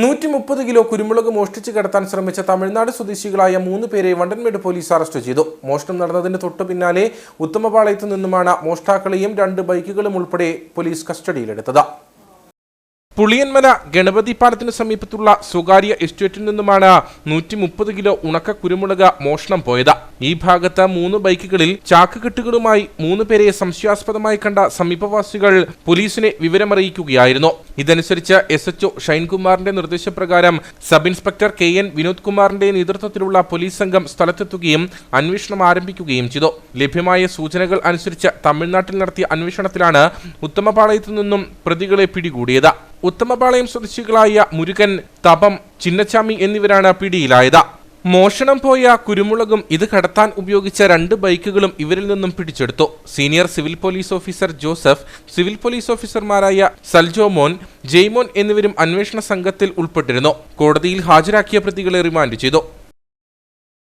നൂറ്റി മുപ്പത് കിലോ കുരുമുളക് മോഷ്ടിച്ച് കടത്താൻ ശ്രമിച്ച തമിഴ്നാട് സ്വദേശികളായ മൂന്ന് പേരെ വണ്ടൻമേട് പോലീസ് അറസ്റ്റ് ചെയ്തു. മോഷണം നടന്നതിന് തൊട്ടു പിന്നാലെ ഉത്തമപാളയത്തു നിന്നുമാണ് മോഷ്ടാക്കളെയും രണ്ട് ബൈക്കുകളും ഉൾപ്പെടെ പോലീസ് കസ്റ്റഡിയിലെടുത്തത്. പുളിയന്മല ഗണപതി പാലത്തിന് സമീപത്തുള്ള സ്വകാര്യ എസ്റ്റേറ്റിൽ നിന്നുമാണ് നൂറ്റി മുപ്പത് കിലോ ഉണക്ക കുരുമുളക് മോഷണം പോയത്. ഈ ഭാഗത്ത് മൂന്ന് ബൈക്കുകളിൽ ചാക്കുകെട്ടുകളുമായി മൂന്ന് പേരെ സംശയാസ്പദമായി കണ്ട സമീപവാസികൾ പോലീസിനെ വിവരമറിയിക്കുകയായിരുന്നു. ഇതനുസരിച്ച് എസ് എച്ച്ഒ ഷൈൻകുമാറിന്റെ നിർദ്ദേശപ്രകാരം sub inspector K N Vinod കുമാറിന്റെ നേതൃത്വത്തിലുള്ള പോലീസ് സംഘം സ്ഥലത്തെത്തുകയും അന്വേഷണം ആരംഭിക്കുകയും ചെയ്തു. ലഭ്യമായ സൂചനകൾ അനുസരിച്ച് തമിഴ്നാട്ടിൽ നടത്തിയ അന്വേഷണത്തിലാണ് ഉത്തമപാളയത്തു നിന്നും പ്രതികളെ പിടികൂടിയത്. ഉത്തമപാളയം സ്വദേശികളായ മുരുകൻ തപം ചിന്നച്ചാമി എന്നിവരാണ് പിടിയിലായത്. മോഷണം പോയ കുരുമുളകും ഇത് കടത്താൻ ഉപയോഗിച്ച രണ്ട് ബൈക്കുകളും ഇവരിൽ നിന്നും പിടിച്ചെടുത്തു. Senior civil police officer Joseph civil police ഓഫീസർമാരായ സൽജോമോൻ ജെയ്മോൻ എന്നിവരും അന്വേഷണ സംഘത്തിൽ ഉൾപ്പെട്ടിരുന്നു. കോടതിയിൽ ഹാജരാക്കിയ പ്രതികളെ റിമാൻഡ് ചെയ്തു.